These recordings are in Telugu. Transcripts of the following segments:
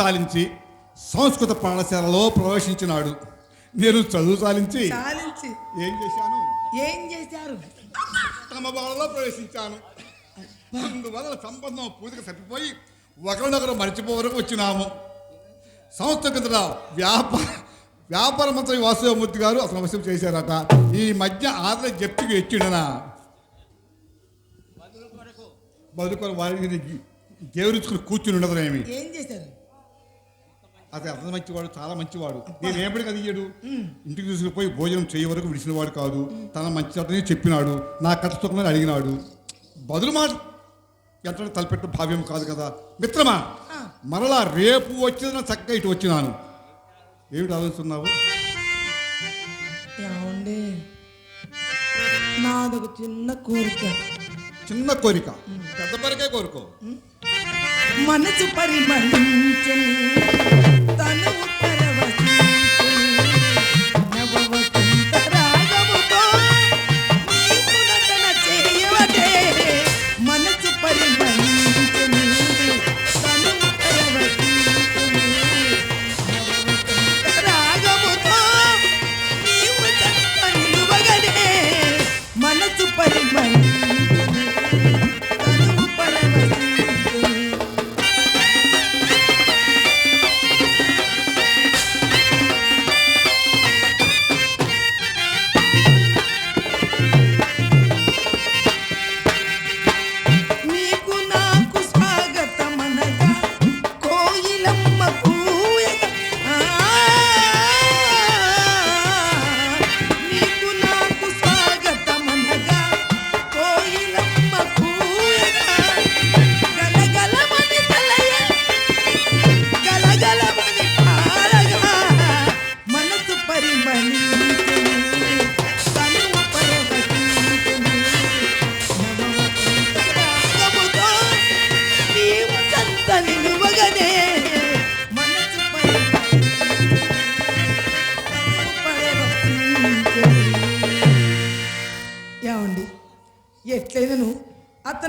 సాలించి సంస్కృత పాఠశాలలో ప్రవేశించినాడు. నేను చదువు సాలించి ఏం చేశాను? ఏం చేశారు? తమ బాలలో ప్రవేశించాను. అందువలన సంబంధం పూజకు తప్పిపోయి ఒకరినొకరు మర్చిపోవరకు వచ్చినాము. సంవత్సరం కిందట వ్యాపార వ్యాపార మంత్రి వాసుదేవమూర్తి గారు అసలు అవసరం చేశారట. ఈ మధ్య ఆదరణ జప్తికి ఎచ్చిండనా. బతుకొని వారికి గేవరించుకుని కూర్చుని ఉండదునేమి? ఏం చేశారు? అతను అంత మంచివాడు చాలా మంచివాడు. నేను ఏపటి కదిగాడు ఇంటికి తీసుకుపోయి భోజనం చేయ వరకు విడిచినవాడు కాదు. తన మంచి అతని చెప్పినాడు. నా కథ సుఖమని అడిగినాడు. బదులు మాట. ఎంత తలపెట్టు భావ్యం కాదు కదా. మిత్రమా మరలా రేపు వచ్చిన చక్కగా ఇటు వచ్చినాను. ఏమిటి ఆలోచిస్తున్నావు? నాదొక చిన్న కోరిక. చిన్న కోరిక. పెద్ద పరికే కోరుకో. మనసు పరిమళించని తనువు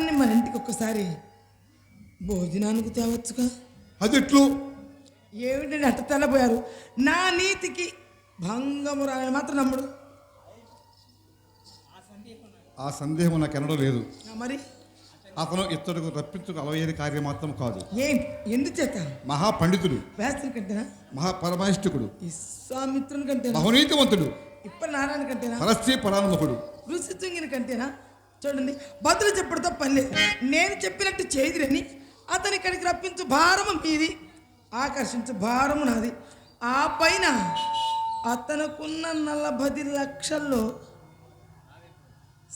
అతన్ని మన ఇంటికి ఒక్కసారి భోజనానికి తేవచ్చుగా. అది ఎట్లు? ఏమిటండి అట్ట తెల్లబోయారు నా నీతికి భంగము రాయని మాత్రం నమ్ముడు. ఆ సందేహం నాకు. ఎన్నడూ లేదు. మరి? అతను ఇతడుకు రప్పించుకు అలవయ్యేది కార్యం మాత్రం కాదు. ఏం? ఎందుచేత? మహాపండితుడు. వేస్తుని కంటేనా? మహాపరమాయిష్టికుడు విశ్వామిత్రుని కంటేనా? బహునీతివంతుడు ఇప్పటి నారాయణ కంటేనా? పరస్త్రీ పరాన్ముఖుడు ఋషి తుంగిన కంటేనా? చూడండి బదులు చెప్పడంతో పని లేదు నేను చెప్పినట్టు చేదిరని అతని ఇక్కడికి రప్పించు భారము మీది ఆకర్షించు భారము నాది. ఆ పైన అతనుకున్న నలభై లక్షల్లో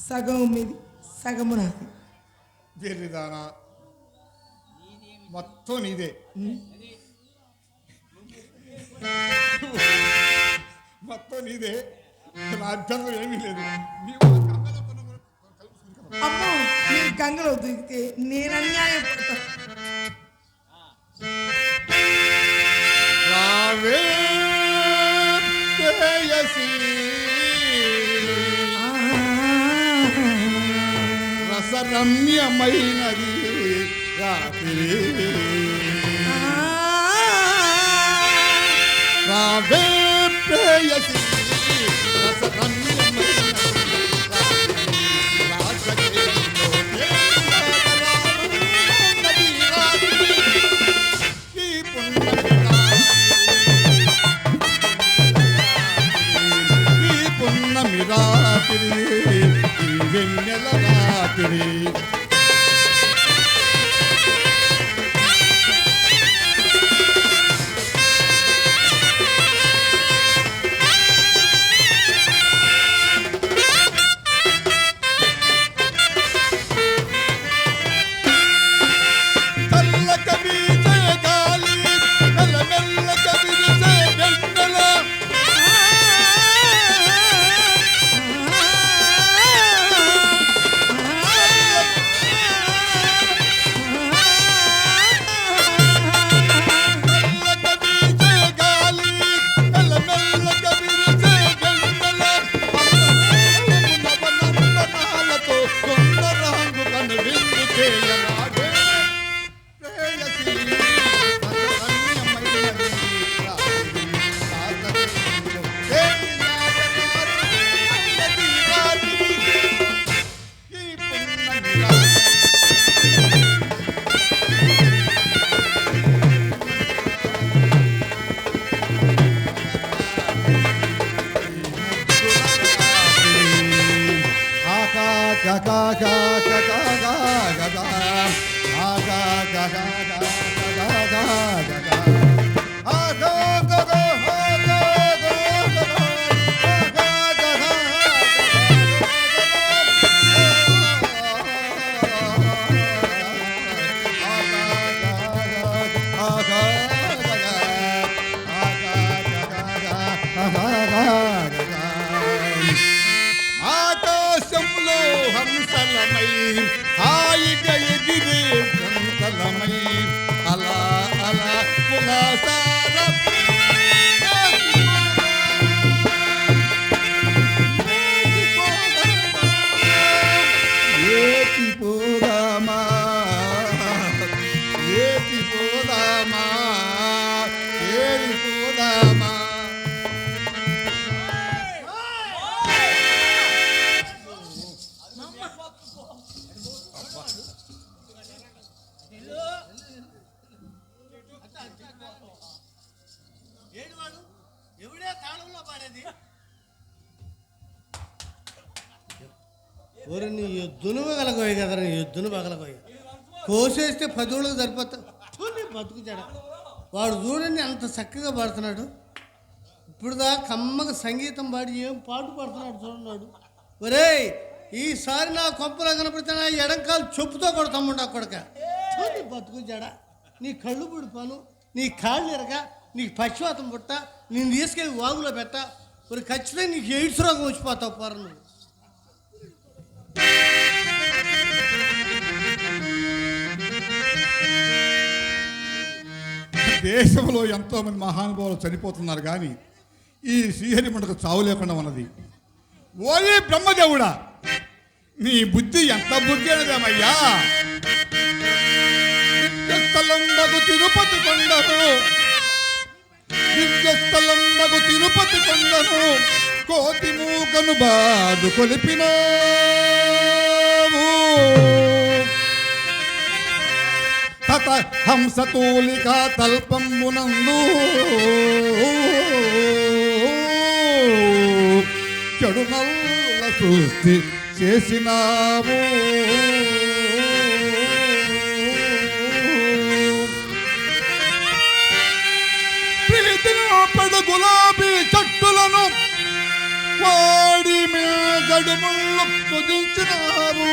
సగం మీది సగము నాది. దేనిదానా మొత్తం నీదే. మొత్తం నీదే. నా అభ్యంతరం ఏమీ లేదు. అమ్మో మీరు గంగలో దిగితే నేను అన్యాయం పడతా రావే రసరమ్యమైనది రావే ప్రేయసి రాత్రి వెన్నెల రాత్రి. people. కదరా నీ ఎద్దును పగలగోయి కోసేస్తే పదోళ్ళకి సరిపోతా. బతుకు జడ వాడు చూడండి అంత చక్కగా పాడుతున్నాడు. ఇప్పుడు దా కమ్మగా సంగీతం పాడి ఏం పాటు పాడుతున్నాడు చూడన్నాడు ఒరేయ్ ఈసారి నా కొంపలో కనపడితే నా ఎడంకాలు చెప్పుతో కొడతాముండ కొడక. ఫు, నీ బతుకు జడ నీ కళ్ళు పుడిపాను నీ కాళ్ళు ఎరగ నీకు పశ్చాతం పుట్ట నేను తీసుకెళ్ళి వాగులో పెట్ట. మరి ఖచ్చితంగా నీకు ఎయిడ్స్ రోగం వచ్చిపోతావు పోర నువ్వు. దేశంలో ఎంతో మంది మహానుభావులు చనిపోతున్నారు కానీ ఈ శ్రీహరి మనకు చావు లేకుండా ఉన్నది. ఓలే బ్రహ్మదేవుడా నీ బుద్ధి ఎంత బుద్ధి అనేదేమయ్యా దివ్యస్థలంబగు తిరుపతి కొండను దివ్యస్థలంబగు తిరుపతి కొండను కోతి మూకను బాదు కొలిపినా. తత హంసతూలిక తల్పమునందు చెడు నల్ల సృష్టి చేసినాము ప్రీతిలో పడు గులాబీ చెట్టులను వాడి గడుముళ్ళు కుదించినారు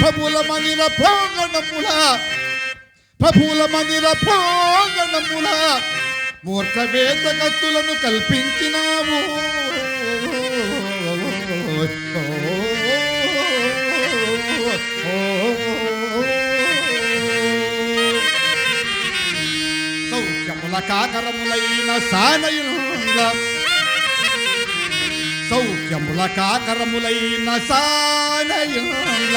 ప్రభుల మందిర ప్రాంగణముల ప్రభుల మందిర ప్రాంగణముల మూర్ఖ వేదగత్తులను కల్పించినావు. సౌఖ్యముల కాకరములైన సానయుల సౌఖ్యముల కాకరములైన సానయుల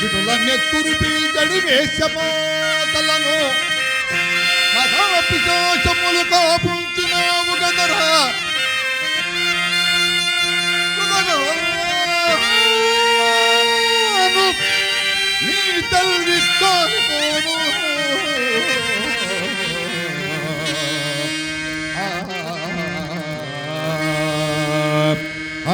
విడుల నెత్తురు పీల్చడి వేషమాతలను మహాపిశాచములు కాపుంచినావు గదరా కుదరాను నీ తల్లి కానుకోను ఆ ఓ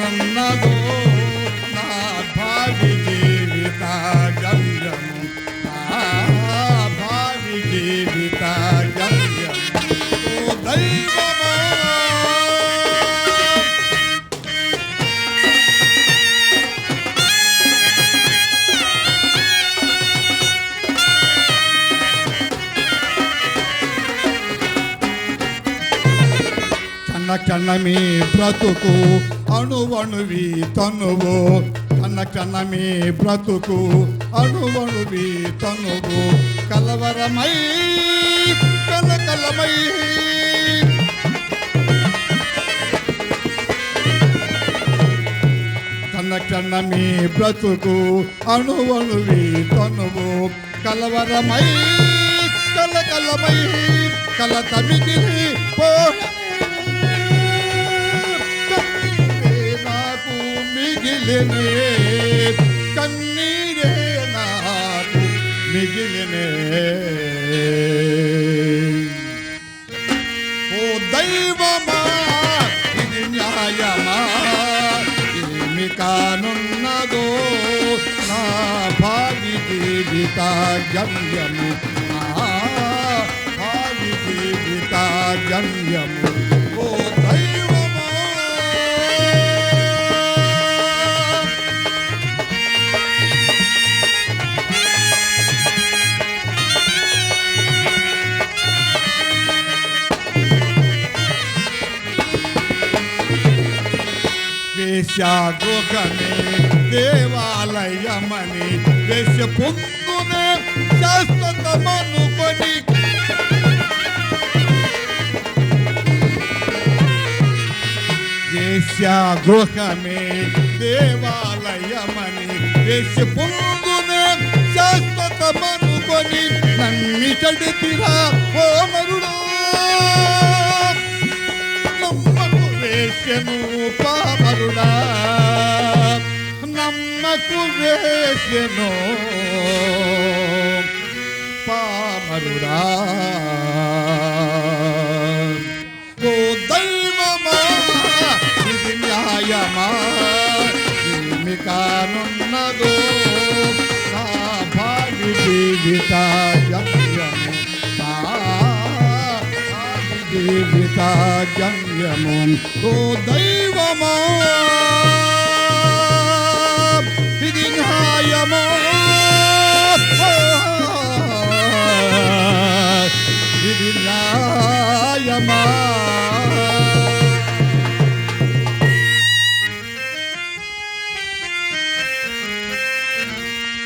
కానున్నదో నా భావి జీవిత గమ్యము. నా భావి జీవిత ఓ బ్రతుకు అణువణువి తనువు కన్న కన్నమే బ్రతుకు. అణువణువి తనువు కలవరమై కలకలమై కన్న కన్నమే బ్రతుకు అణువణువి తనువు కలవరమై కలకలమై కలత మిగిలి మిగిలినే కన్నీరే నాకు మిగిలినే ఓ దైవమా ఇది న్యాయమా ఏమి కానున్నదో నా భావి జీవిత గమ్యము నా భావి జీవిత వేశ్యాగృహమే దేవాలయమని వేష పొంగునే శాశ్వతమనుకొని వేశ్యాగృహమే దేవాలయమని వేష పొంగునే శాశ్వతమనుకొని నమ్మి చడితిరా ఓ మరు వేసెను. పామరుడా. ఓ దైవమా ఇది న్యాయమా? ఏమి కానున్నదో? నా భావి జీవిత గమ్యము జీవిత గమ్యము ఓ దైవమా. Yama Yama